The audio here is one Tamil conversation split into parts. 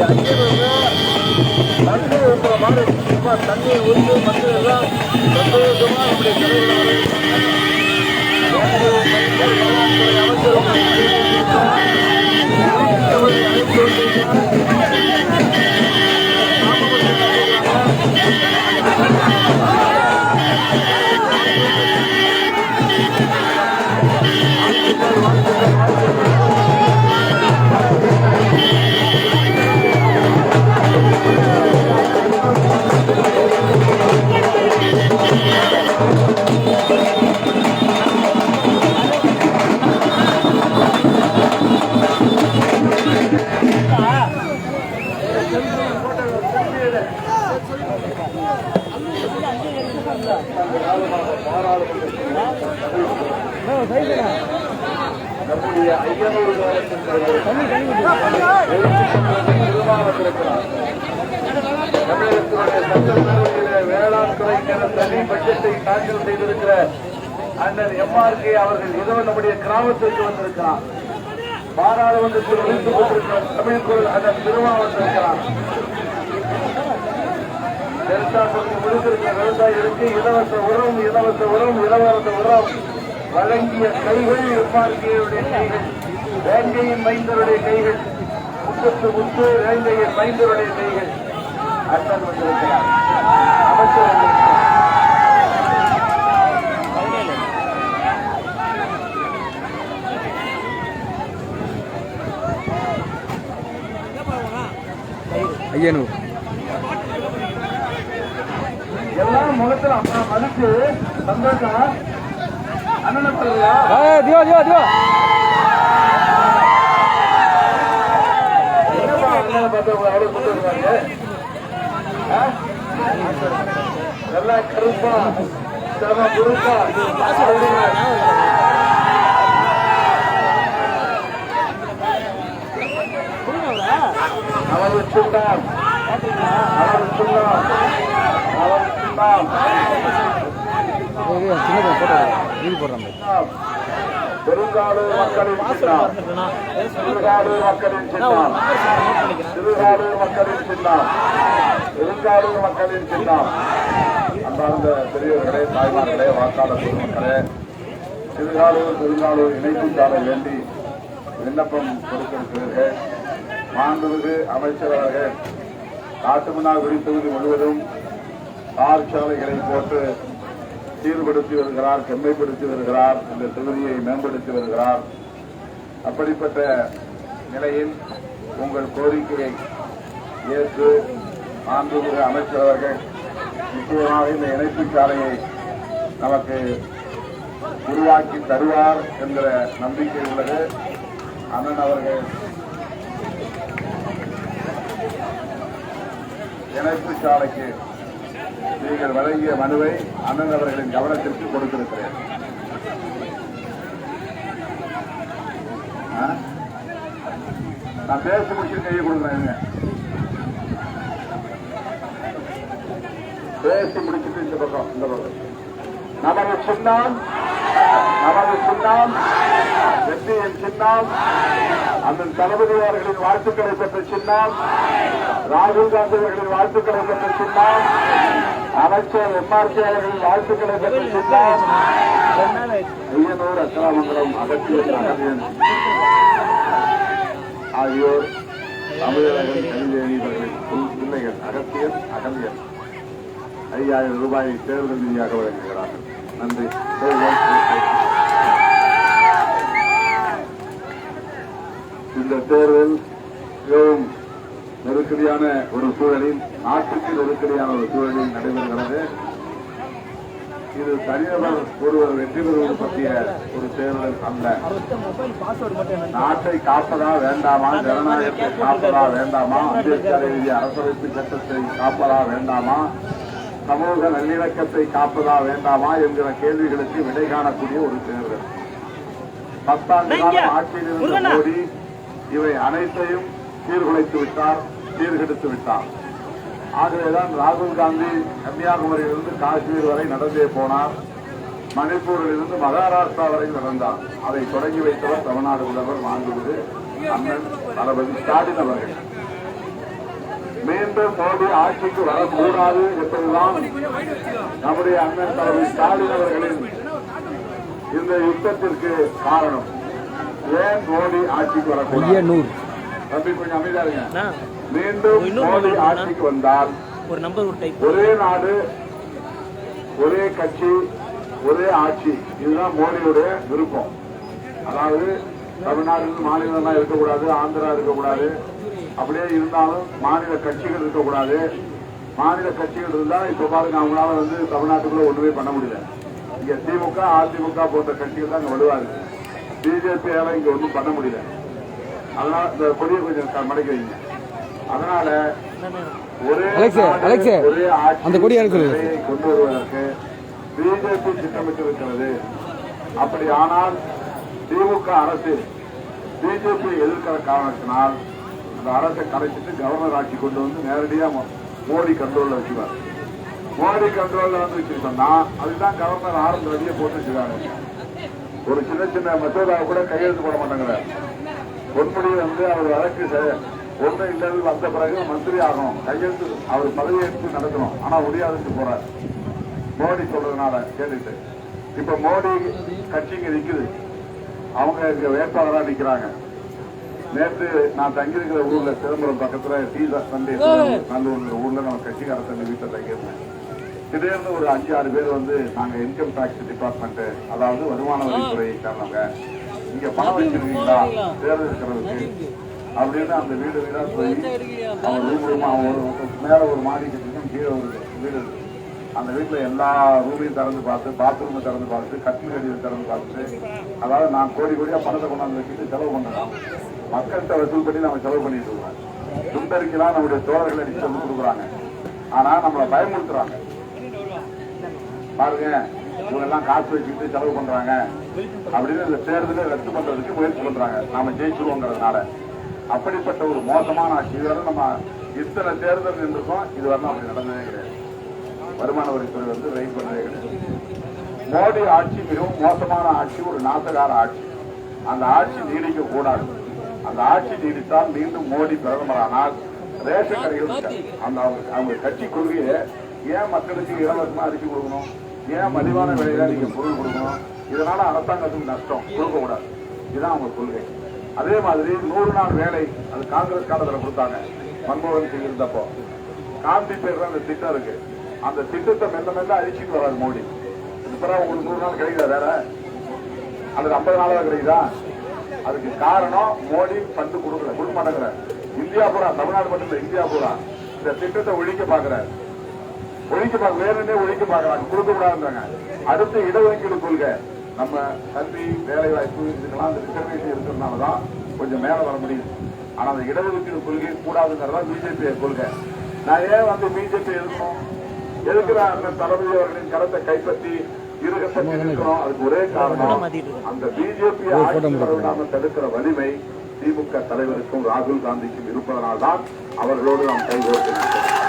தண்ணி ஊற்றுற மாதிரி சும்மா தண்ணி ஊற்றி மக்கள் எல்லாம் சந்தோஷமா நம்முடைய தலைவர்கள் நம்முடைய ஐயனூர் காலத்தின் திருமாவத்திருக்கிறார் தமிழகத்தினுடைய சட்டப்பேரவையில வேளாண் துறைக்கான தனி பட்ஜெட்டை தாக்கல் செய்திருக்கிற அண்ணன் எம்ஆர்கே அவர்கள் இதோ நம்முடைய கிராமத்திற்கு வந்திருக்கிறார். பாராளுமன்றத்தில் இருந்து கொண்டிருக்கிற தமிழ் குரல் அதன் திருமாவத்திருக்கிறார் டெல்டா பகுதி முழுக்கிருக்கிற விவசாயிகளுக்கு இலவச உரம் இலவச உரம் இலவச உரம் வழங்கிய கைகள் எம்ஆர்கேயுடைய கைகள் வேங்கையின் மைந்தருடைய கைகள் முத்தத்து முத்து வேங்கையின் மைந்தருடைய கைகள். அண்ணன் வந்திருக்கிறார் அமைச்சர் ஐயனூர் எல்லாம் முகத்துல அப்புறம் மதிச்சு சந்தோஷம். அண்ணனை தியோ தியோ தியோ? நல்லா கருப்பா செம குருப்பா. அவர் சொன்னார் அவர் சொன்னார் அவர் சொன்னார் சின்ன போட்டோ ரீல் போடுறாங்க பெருங்காடு மக்களின் சின்னம். சிறுகாடு மக்களின் சின்னம். சிறுகாடு மக்களின் சின்னம். பெருங்காடு மக்களின் சின்னம். அன்பார்ந்த பெரியவர்களே தாய்மார்களே வாக்காளர் பொதுமக்களே சிறுகாலூர் பெருங்காலூர் இணைப்புக்காக வேண்டி விண்ணப்பம் கொடுத்திருக்கிறீர்கள். மாண்புமிகு அமைச்சராக அவர்கள் காட்டுமன்னார்குடி தொகுதி முழுவதும் தார் சாலைகளை போட்டு சீர்படுத்தி வருகிறார் செம்மைப்படுத்தி வருகிறார் இந்த தொகுதியை மேம்படுத்தி வருகிறார். அப்படிப்பட்ட நிலையில் உங்கள் கோரிக்கையை ஏற்று மாண்புமிகு அமைச்சர் அவர்கள் நிச்சயமாக இந்த இணைப்பு சாலையை நமக்கு உருவாக்கி தருவார் என்கிற நம்பிக்கை உள்ளது. அண்ணன் அவர்கள் இணைப்பு சாலைக்கு நீங்கள் வழங்கிய மனுவை அண்ணன் அவர்களின் கவனத்திற்கு கொடுத்திருக்கிறேன். ஆ? நான் பேசி முடிச்சு கையை கொடுக்குறேன் பேசி முடிச்சுட்டு இந்த பக்கம் இந்த பக்கம். நமது சின்னம் நமது சின்னம் வெற்றியின் சின்னம் அந்த தளபதி அவர்களின் வாழ்த்துக்களை பெற்ற சின்னம் ராகுல் காந்தி அவர்களின் வாழ்த்துக்களை பெற்ற சின்னம் அமைச்சர் எம்ஆர்கே அவர்களின் வாழ்த்துக்களை பெற்ற சின்னம் ஐயனூர் அக்கராமங்கலம் அகத்தியர் அகதியன் ஆகியோர் தமிழகன் கவிதேனி பிள்ளைகள் அகத்தியர் அகதியன் ஐயாயிரம் ரூபாயை தேர்தல் நிதியாக வழங்குகிறார்கள். நன்றி. இந்த தேர்தல் மிகவும் நெருக்கடியான ஒரு சூழலில் நாட்டுக்கு நெருக்கடியான ஒரு சூழலில் நடைபெறுகிறது. இது தனிநபர் ஒருவர் வெற்றி பெறுவது பற்றிய ஒரு தேர்தல் அல்ல. நாட்டை காப்பதா வேண்டாமா? ஜனநாயகத்தை காப்பதா வேண்டாமா? அம்பேத்கர் எழுதிய அரசமைப்பு சட்டத்தை காப்பதா வேண்டாமா? சமூக நல்லிணக்கத்தை காப்பதா வேண்டாமா என்கிற கேள்விகளுக்கு விடை காணக்கூடிய ஒரு தேர்தல் பத்தாண்டு காலம் ஆட்சியில் இருந்த மோடி இவை அனைத்தையும் சீர்குலைத்து விட்டார் சீர்கெடுத்து விட்டார் ஆகவேதான் ராகுல் காந்தி கன்னியாகுமரியிலிருந்து காஷ்மீர் வரை நடந்தே போனார். மணிப்பூரிலிருந்து மகாராஷ்டிரா வரை நடந்தார். அதை தொடங்கி வைத்தவர் தமிழ்நாடு முதல்வர் மாண்புமிகு அண்ணன் தளபதி ஸ்டாலின் அவர்கள். மீண்டும் மோடி ஆட்சிக்கு வரக்கூடாது என்பதுதான் நம்முடைய அண்ணன் தளபதி ஸ்டாலின் அவர்களின் இந்த யுத்தத்திற்கு காரணம். ஏன் மோடி ஆட்சிக்கு வரக்கூடாது? தம்பி கொஞ்சம் அமைதியா இருங்க அண்ணா, மீண்டும் மோடி ஆட்சிக்கு வந்தால் ஒரு நம்பர் ஒரு டைப் ஒரே நாடு ஒரே கட்சி ஒரே ஆட்சி. இதுதான் மோடியுடைய விருப்பம். அதாவது தமிழ்நாடு மாநிலம்லாம் இருக்கக்கூடாது ஆந்திரா இருக்கக்கூடாது. அப்படியே இருந்தாலும் மாநில கட்சிகள் இருக்கக்கூடாது. மாநில கட்சிகள் இருந்தா இப்ப பாருங்க அவங்களால வந்து தமிழ்நாட்டுக்குள்ள ஒண்ணுமே பண்ண முடியல. இங்க திமுக அதிமுக போன்ற கட்சிகள் தான் இங்க வலுவாரு பிஜேபியால இங்க ஒண்ணும் பண்ண முடியல. அதனால இந்த கொடியை கொஞ்சம் க- மடக்கி வைங்க. அதனால ஒரே ஒரே அந்த. நிலையை கொண்டு வருவதற்கு பிஜேபி திட்டமிட்டிருக்கிறது. அப்படி ஆனால் திமுக அரசு பிஜேபி எதிர்க்கிற காரணத்தினால் அந்த அரசை கலைச்சிட்டு கவர்னர் ஆட்சி கொண்டு வந்து நேரடியா மோ- மோடி கண்ட்ரோல்ல வச்சுப்பார் மோடி கண்ட்ரோல்ல வந்து வச்சிருக்கோம்னா அதுதான் கவர்னர் ஆரம்ப வெளியே போட்டு வச்சிருக்காங்க ஒரு சின்ன சின்ன மசோதாவை கூட கையெழுத்து போட மாட்டேங்கிறார் பொன்முடி வந்து அவர் வழக்கு செ- ஒன்று இன்டர்வியூ வந்த பிறகு மந்திரி ஆகணும். கையெழுத்து அவர் பதவியேற்பு நடத்தணும். ஆனா முடியாதுன்னு போறார். மோடி சொல்றதுனால கேட்டுட்டு. இப்ப மோடி கட்சிங்க நிக்குது. அவங்க இங்க வேட்பாளரா நிக்கிறாங்க. நேற்று நான் தங்கியிருக்கிற ஊர்ல சிதம்பரம் பக்கத்துல டி சண்டே நல்லூர் ஊர்ல நம்ம கட்சிக்கார தண்ணி வீட்டுல தங்கியிருந்தேன். திடீர்னு ஒரு அஞ்சு ஆறு பேர் வந்து நாங்க இன்கம் டாக்ஸ் டிபார்ட்மெண்ட் அதாவது வருமான வரித்துறையை சேர்ந்தவங்க இங்க பணம் வச்சிருக்கீங்களா இருக்கிறதுக்கு. அப்படின்னு அந்த வீடு வீடா போய் அவங்க ரூம் ரூமா ஒரு மேல ஒரு மாடி கட்டிருக்கோம் கீழே ஒரு வீடு இருக்கு. அந்த வீட்டுல எல்லா ரூமையும் திறந்து பார்த்து பாத்ரூமை திறந்து பார்த்து கட்டில் கடியை திறந்து பார்த்து அதாவது நான் கோடி கோடியா பணத்தை கொண்டாந்து வச்சுட்டு செலவு பண்ணலாம் மக்கள்கிட்ட வசூல் பண்ணி நம்ம செலவு பண்ணிட்டு இருக்கோம். துண்டறிக்கலாம் நம்முடைய தோழர்கள் வந்து கொடுக்குறாங்க. ஆனா நம்மளை பயமுறுத்துறாங்க. பாருங்க இவங்க எல்லாம் காசு வச்சுக்கிட்டு செலவு பண்றாங்க. அப்படின்னு இந்த தேர்தலை ரத்து பண்றதுக்கு முயற்சி பண்றாங்க. நாம ஜெயிச்சிருவோங்கிறதுனால. அப்படிப்பட்ட ஒரு மோசமான ஆட்சி. இதுவரை நம்ம இத்தனை தேர்தல் நின்றுக்கோம் இதுவரை அப்படி நடந்ததே கிடையாது. வருமான வரித்துறை வந்து ரைட் பண்ணதே கிடையாது. மோடி ஆட்சி மிகவும் மோசமான ஆட்சி ஒரு நாசகார ஆட்சி. அந்த ஆட்சி நீடிக்க கூடாது. அந்த ஆட்சி நீடித்தால் மீண்டும் மோடி பிரதமரானால் ரேஷன் கடைகள் அந்த அவங்க அவங்க கட்சி கொள்கையை ஏன் மக்களுக்கு இலவசமா அரிசி கொடுக்கணும்? ஏன் மலிவான விலையில நீங்க பொருள் கொடுக்கணும்? இதனால அரசாங்கத்துக்கு நஷ்டம். கொடுக்க கூடாது இதுதான் அவங்க கொள்கை. அதே மாதிரி நூறு நாள் வேலை அது காங்கிரஸ் காலத்துல கொடுத்தாங்க. மன்மோகன் சிங் இருந்தப்போ. காந்தி பேர் அந்த திட்டம் இருக்கு. அந்த திட்டத்தை மெல்ல மெல்ல அழிச்சிட்டு வராது மோடி. இப்போ உங்களுக்கு நூறு நாள் கிடைக்குதா வேற? அல்லது ஐம்பது நாளாக கிடைக்குதா? அதுக்கு காரணம் மோடி ஃபண்டு கொடுக்கல கொடுக்க மாட்டேங்கிற இந்தியா பூரா தமிழ்நாடு மட்டும் இல்ல இந்தியா பூரா. இந்த திட்டத்தை ஒழிக்க பாக்குறாரு. ஒழிக்க பார்க்க வேணும்னே ஒழிக்க பார்க்கறாங்க கொடுக்க கூடாதுன்றாங்க அடுத்து இடஒதுக்கீடு கொள்கை. நம்ம கல்வி வேலை வாய்ப்பு இதுக்கெல்லாம் அந்த ரிசர்வேஷன் இருக்கிறதுனாலதான் கொஞ்சம் மேல வர முடியுது. ஆனா அந்த இடஒதுக்கீடு கொள்கை கூடாதுங்கிறதா பிஜேபி கொள்கை. நான் ஏன் வந்து பிஜேபி எதிர்க்கணும் எதுக்குற அந்த தளபதி அவர்களின் கரத்தை கைப்பற்றி இருகப்பட்டு நிற்கணும் அதுக்கு ஒரே காரணம் அந்த பிஜேபி தடுக்கிற வலிமை திமுக தலைவருக்கும் ராகுல் காந்திக்கும் இருப்பதனால்தான் அவர்களோடு நாம் கைகோர்த்து நிற்கிறோம்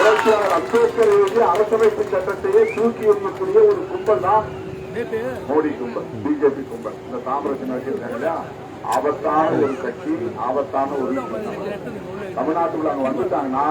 புரட்சியாளர் அம்பேத்கர் எழுதிய அரசமைப்பு சட்டத்தையே தூக்கி எறியக்கூடிய ஒரு கும்பல் தான் மோடி கும்பல் பிஜேபி கும்பல். இந்த தாமிரத்தின் வச்சிருக்காங்க ஆபத்தான ஒரு கட்சி ஆபத்தான ஒரு. தமிழ்நாட்டுக்குள்ள அங்க வந்துட்டாங்கன்னா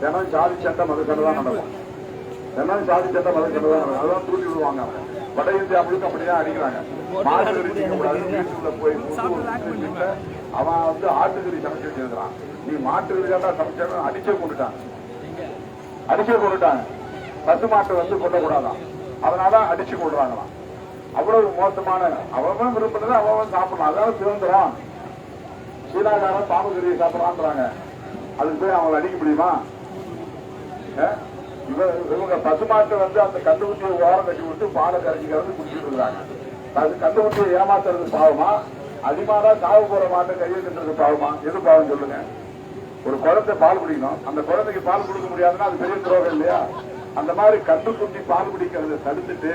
தினம் ஜாதி சட்டம் அது தான் நடக்கும். தினம் ஜாதி சட்டம் தான் நடக்கும். அதான் தூண்டி விடுவாங்க. வட இந்தியா முழுக்க அப்படிதான் அடிக்கிறாங்க. வீட்டுக்குள்ள போய் அவன் வந்து ஆட்டுக்கறி சமைச்சு வச்சிருக்கிறான் நீ மாட்டுக்கறி தான் சமைச்சா அடிச்சே கொண்டுட்டான். அடிச்சே கொண்டுட்டாங்க. பசு மாட்டை வந்து கொல்லக்கூடாதான். அதனால அடிச்சு கொள்றாங்களாம். அவ்வளவு மோசமான அவன் விரும்பினதை அவன் சாப்பிடலாம் அதாவது சுதந்திரம் சீனாக்காரன் பாம்புக்கறியை சாப்பிடலான்றாங்க அதுக்கு போய் அவங்களை அடிக்க முடியுமா? இவங்க பசுமாட்டை வந்து அந்த கண்டுகுட்டியை ஓரம் கட்டி விட்டு பாலை கரைச்சி கறந்து குடிச்சிட்டு இருக்காங்க. அது கண்டுகுட்டியை ஏமாத்துறது பாவமா? அதிகமாக சாவு போற மாட்டை கையை கட்டுறது பாவமா? எது பாவம் சொல்லுங்க? ஒரு குழந்தை பால் குடிக்கணும். அந்த குழந்தைக்கு பால் கொடுக்க முடியாதுன்னா அது பெரிய துரோகம் இல்லையா? அந்த மாதிரி கண்டுக்குட்டி பால் குடிக்கிறத தடுத்துட்டு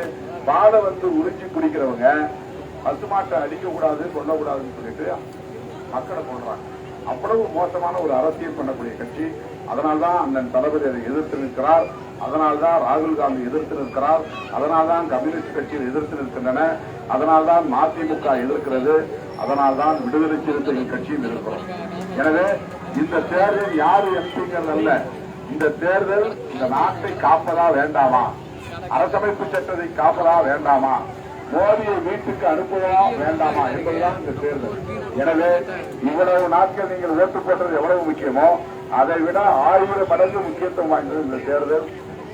பாலை வந்து உறிஞ்சி குடிக்கிறவங்க பசுமாட்டை அடிக்க கூடாது கொல்லக்கூடாதுன்னு சொல்லிட்டு மக்களை கொள்றாங்க அவ்வளவு மோசமான ஒரு அரசியல் பண்ணக்கூடிய கட்சி. அதனால்தான் அண்ணன் தளபதி அதை எதிர்த்து நிற்கிறார். அதனால்தான் ராகுல் காந்தி எதிர்த்து நிற்கிறார். அதனால்தான் கம்யூனிஸ்ட் கட்சிகள் எதிர்த்து நிற்கின்றன. அதனால்தான் மதிமுக எதிர்க்கிறது. அதனால்தான் விடுதலை சிறுத்தைகள் கட்சியும் இருக்கிறோம் எனவே இந்த தேர்தல் யாரு எம்பிங்கள் அல்ல. இந்த தேர்தல் இந்த நாட்டை காப்பதா வேண்டாமா? அரசமைப்பு சட்டத்தை காப்பதா வேண்டாமா? மோடியை வீட்டுக்கு அனுப்புவதா வேண்டாமா என்பதுதான் இந்த தேர்தல். எனவே இவ்வளவு நாட்கள் நீங்கள் ஓட்டு போட்டது எவ்வளவு முக்கியமோ அதை விட ஆயிரம் மடங்கு முக்கியத்துவம் வாய்ந்தது இந்த தேர்தல்.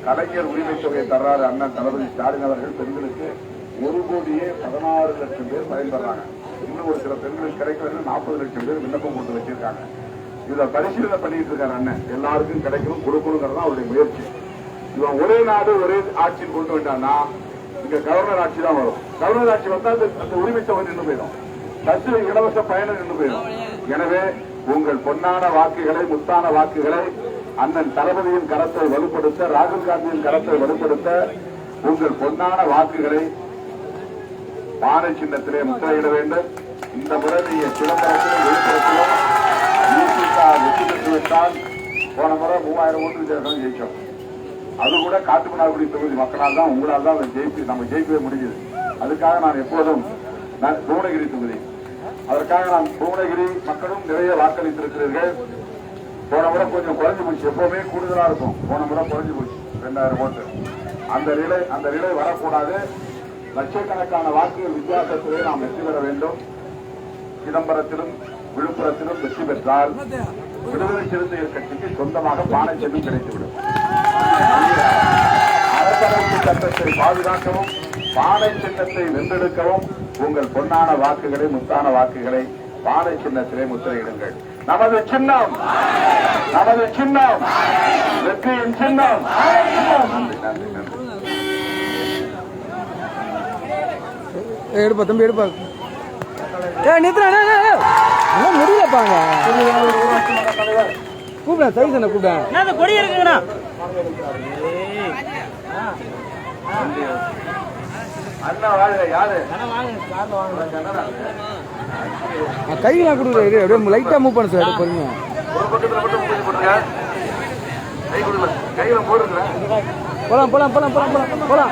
கலைஞர் உரிமை தொகை தர்றாரு அண்ணன் தளபதி ஸ்டாலின் அவர்கள். பெண்களுக்கு ஒரு கோடியே பதினாறு லட்சம் பேர் பயன்படுறாங்க இன்னும் ஒரு சில பெண்களுக்கு கிடைக்கிறது நாற்பது லட்சம் பேர் விண்ணப்பம் கொண்டு வச்சிருக்காங்க. இதை பரிசீலனை பண்ணிட்டு இருக்காரு அண்ணன். எல்லாருக்கும் கிடைக்கணும் கொடுக்கணுங்கிறது அவருடைய முயற்சி. இவன் ஒரே நாடு ஒரே ஆட்சின்னு கொண்டு வந்தான்னா இங்க கவர்னர் ஆட்சி தான் வரும். கவர்னர் ஆட்சி வந்தா அந்த உரிமை தொகை நின்று போயிடும். பஸ் இலவச பயணம் நின்று போயிடும். எனவே உங்கள் பொன்னான வாக்குகளை முத்தான வாக்குகளை அண்ணன் தளபதியின் கரத்தை வலுப்படுத்த ராகுல் காந்தியின் கரத்தை வலுப்படுத்த உங்கள் பொன்னான வாக்குகளை பானை சின்னத்திலே முத்திரையிட வேண்டும். இந்த முறை நீங்க சிதம்பரத்திலும் விழுப்புரத்திலும் வெற்றி போன முறை மூவாயிரம் ஓட்டு வித்தியாசம் ஜெயிச்சோம். அது கூட காட்டுமன்னார்குடி தொகுதி மக்களால் தான் உங்களால் தான் அதை ஜெயிச்சு நம்ம ஜெயிக்கவே முடிஞ்சது அதுக்காக நான் எப்போதும் நான் புவனகிரி தொகுதி. அதற்காக நான் புவனகிரி மக்களும் நிறைய வாக்களித்திருக்கிறீர்கள். போன முறை கொஞ்சம் குறைஞ்சு போச்சு. எப்பவுமே கூடுதலாக இருக்கும். போன முறை குறைஞ்சு போச்சு. ரெண்டாயிரம் ஓட்டு. அந்த நிலை அந்த நிலை வரக்கூடாது. லட்சக்கணக்கான வாக்குகள் வித்தியாசத்திலே நாம் வெற்றி பெற வேண்டும். சிதம்பரத்திலும் விழுப்புரத்திலும் வெற்றி பெற்றால் விடுதலை சிறுத்தைகள் கட்சிக்கு சொந்தமாக பானை செல்லும் கிடைத்துவிடும். அரசமைப்பு சட்டத்தை பாதுகாக்கவும் பானை சின்னத்தை வென்றெடுக்கவும் உங்கள் பொன்னான வாக்குகளை முத்தான வாக்குகளை பானை சின்னத்திலே முத்திரையிடுங்கள். நமது சின்னம் நமது சின்னம் வெற்றியின் சின்னம். நன்றி நன்றி எடுப்பா தம்பி எடுப்பா. ஏ இன்னும் முடியலப்பாங்க. கூப்பிடேன் சரி தானே கூப்பிடேன் என்ன கொடி இருக்குங்கண்ணா. கையெல்லாம் கொடுக்குறேன் அப்படியே லைட்டாக மூவ் பண்ண சார் பொறுமையா ஒரு பக்கத்துல மட்டும் மூஞ்சி போட்டுருங்க கை கொடுங்க கையில போடுங்க போலாம் போலாம் போலாம் போலாம் போலாம் போலாம்.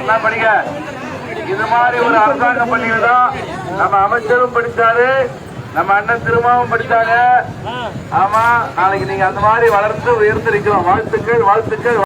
எல்லாம் படிங்க இது மாதிரி ஒரு அரசாங்க பள்ளியில தான் நம்ம அமைச்சரும் படித்தாரு நம்ம அண்ணன் திருமாவும் படித்தாங்க ஆமா நாளைக்கு நீங்க அந்த மாதிரி வளர்ந்து உயர்ந்திருக்கிறோம் வாழ்த்துக்கள் வாழ்த்துக்கள்